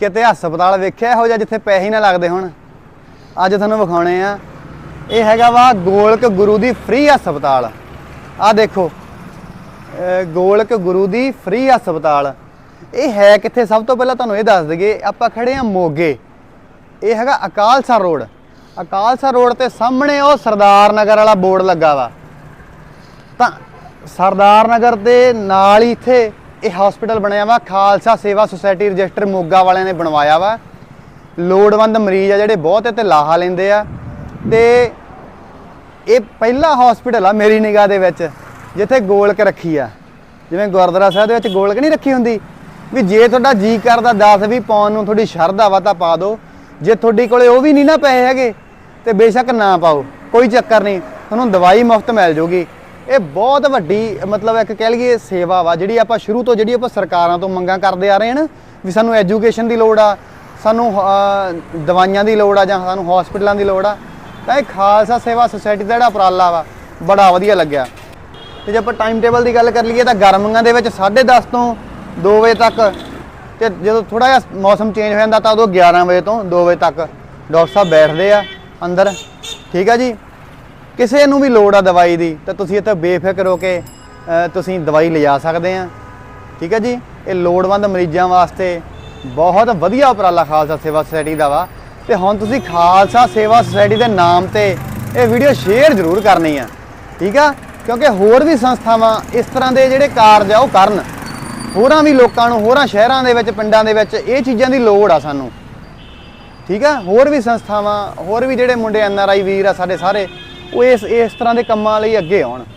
ਕਿਤੇ ਹਸਪਤਾਲ ਵੇਖਿਆ ਇਹੋ ਜਿਹਾ ਜਿੱਥੇ ਪੈਸੇ ਹੀ ਨਾ ਲੱਗਦੇ ਹੋਣ? ਅੱਜ ਤੁਹਾਨੂੰ ਵਿਖਾਉਣੇ ਆ। ਇਹ ਹੈਗਾ ਵਾ ਗੋਲਕ ਗੁਰੂ ਦੀ ਫ੍ਰੀ ਹਸਪਤਾਲ। ਆ ਦੇਖੋ ਗੋਲਕ ਗੁਰੂ ਦੀ ਫ੍ਰੀ ਹਸਪਤਾਲ। ਇਹ ਹੈ ਕਿੱਥੇ? ਸਭ ਤੋਂ ਪਹਿਲਾਂ ਤੁਹਾਨੂੰ ਇਹ ਦੱਸ ਦਈਏ, ਆਪਾਂ ਖੜੇ ਆ ਮੋਗੇ। ਇਹ ਹੈਗਾ ਅਕਾਲਸਾ ਰੋਡ। ਅਕਾਲਸਾ ਰੋਡ ਤੇ ਸਾਹਮਣੇ ਉਹ ਸਰਦਾਰ ਨਗਰ ਵਾਲਾ ਬੋਰਡ ਲੱਗਾ ਵਾ। ਤਾਂ ਸਰਦਾਰ ਨਗਰ ਦੇ ਨਾਲ ਹੀ ਇੱਥੇ ਇਹ ਹਸਪੀਟਲ ਬਣਿਆ ਵਾ, ਖਾਲਸਾ ਸੇਵਾ ਸੁਸਾਇਟੀ ਰਜਿਸਟਰ ਮੋਗਾ ਵਾਲਿਆਂ ਨੇ ਬਣਵਾਇਆ ਵਾ। ਲੋੜਵੰਦ ਮਰੀਜ਼ ਆ ਜਿਹੜੇ ਬਹੁਤ ਇੱਥੇ ਲਾਹਾ ਲੈਂਦੇ ਆ। ਤੇ ਇਹ ਪਹਿਲਾ ਹਸਪੀਟਲ ਆ ਮੇਰੀ ਨਿਗਾਹ ਦੇ ਵਿੱਚ, ਜਿੱਥੇ ਗੋਲਕ ਰੱਖੀ ਆ। ਜਿਵੇਂ ਗੁਰਦੁਆਰਾ ਸਾਹਿਬ ਦੇ ਵਿੱਚ ਗੋਲਕ ਨਹੀਂ ਰੱਖੀ ਹੁੰਦੀ? ਵੀ ਜੇ ਤੁਹਾਡਾ ਜੀ ਕਰਦਾ 10 ਵੀ ਪਾਉਣ ਨੂੰ ਤੁਹਾਡੀ ਸ਼ਰਧਾ ਵਾ ਤਾਂ ਪਾ ਦਿਓ। ਜੇ ਤੁਹਾਡੀ ਕੋਲੇ ਉਹ ਵੀ ਨਹੀਂ ਨਾ ਪਏ ਹੈਗੇ, ਤੇ ਬੇਸ਼ੱਕ ਨਾ ਪਾਓ। ਕੋਈ ਚੱਕਰ ਨਹੀਂ, ਤੁਹਾਨੂੰ ਦਵਾਈ ਮੁਫਤ ਮਿਲ ਜੂਗੀ। ਇਹ ਬਹੁਤ ਵੱਡੀ, ਮਤਲਬ ਇੱਕ ਕਹਿ ਲਈਏ ਸੇਵਾ ਵਾ, ਜਿਹੜੀ ਆਪਾਂ ਸ਼ੁਰੂ ਤੋਂ, ਜਿਹੜੀ ਆਪਾਂ ਸਰਕਾਰਾਂ ਤੋਂ ਮੰਗਾਂ ਕਰਦੇ ਆ ਰਹੇ ਹਾਂ ਨਾ, ਵੀ ਸਾਨੂੰ ਐਜੂਕੇਸ਼ਨ ਦੀ ਲੋੜ ਆ, ਸਾਨੂੰ ਦਵਾਈਆਂ ਦੀ ਲੋੜ ਆ ਜਾਂ ਸਾਨੂੰ ਹਸਪੀਟਲਾਂ ਦੀ ਲੋੜ ਆ, ਤਾਂ ਇਹ ਖਾਲਸਾ ਸੇਵਾ ਸੁਸਾਇਟੀ ਦਾ ਜਿਹੜਾ ਉਪਰਾਲਾ ਵਾ, ਬੜਾ ਵਧੀਆ ਲੱਗਿਆ। ਤੇ ਜੇ ਆਪਾਂ ਟਾਈਮ ਟੇਬਲ ਦੀ ਗੱਲ ਕਰ ਲਈਏ, ਤਾਂ ਗਰਮੀਆਂ ਦੇ ਵਿੱਚ 10:30 ਤੋਂ 2 ਵਜੇ ਤੱਕ, ਤੇ ਜਦੋਂ ਥੋੜਾ ਜਿਹਾ ਮੌਸਮ ਚੇਂਜ ਹੋ ਜਾਂਦਾ, ਤਾਂ ਉਦੋਂ 11 ਵਜੇ ਤੋਂ 2 ਵਜੇ ਤੱਕ ਡਾਕਟਰ ਸਾਹਿਬ ਬੈਠਦੇ ਆ ਅੰਦਰ। ਠੀਕ ਆ ਜੀ? ਕਿਸੇ ਨੂੰ ਵੀ ਲੋੜ ਆ ਦਵਾਈ ਦੀ, ਤਾਂ ਤੁਸੀਂ ਇੱਥੇ ਬੇਫਿਕਰ ਹੋ ਕੇ ਤੁਸੀਂ ਦਵਾਈ ਲਿਜਾ ਸਕਦੇ ਆ। ਠੀਕ ਹੈ ਜੀ? ਇਹ ਲੋੜਵੰਦ ਮਰੀਜ਼ਾਂ ਵਾਸਤੇ ਬਹੁਤ ਵਧੀਆ ਉਪਰਾਲਾ ਖਾਲਸਾ ਸੇਵਾ ਸੁਸਾਇਟੀ ਦਾ ਵਾ। ਤੇ ਹੁਣ ਤੁਸੀਂ ਖਾਲਸਾ ਸੇਵਾ ਸੁਸਾਇਟੀ ਦੇ ਨਾਮ ਤੇ ਇਹ ਵੀਡੀਓ ਸ਼ੇਅਰ ਜ਼ਰੂਰ ਕਰਨੀ ਆ। ਠੀਕ ਆ? ਕਿਉਂਕਿ ਹੋਰ ਵੀ ਸੰਸਥਾਵਾਂ ਇਸ ਤਰ੍ਹਾਂ ਦੇ ਜਿਹੜੇ ਕਾਰਜ ਆ, ਉਹ ਕਰਨ। ਹੋਰਾਂ ਵੀ ਲੋਕਾਂ ਨੂੰ, ਹੋਰਾਂ ਸ਼ਹਿਰਾਂ ਦੇ ਵਿੱਚ, ਪਿੰਡਾਂ ਦੇ ਵਿੱਚ ਇਹ ਚੀਜ਼ਾਂ ਦੀ ਲੋੜ ਆ ਸਾਨੂੰ। ਠੀਕ ਆ? ਹੋਰ ਵੀ ਸੰਸਥਾਵਾਂ, ਹੋਰ ਵੀ ਜਿਹੜੇ ਮੁੰਡੇ ਐਨ ਆਰ ਆਈ ਵੀਰ ਆ ਸਾਡੇ ਸਾਰੇ ਉਹ ਇਸ ਇਸ ਤਰ੍ਹਾਂ ਦੇ ਕੰਮਾਂ ਲਈ ਅੱਗੇ ਆਉਣ।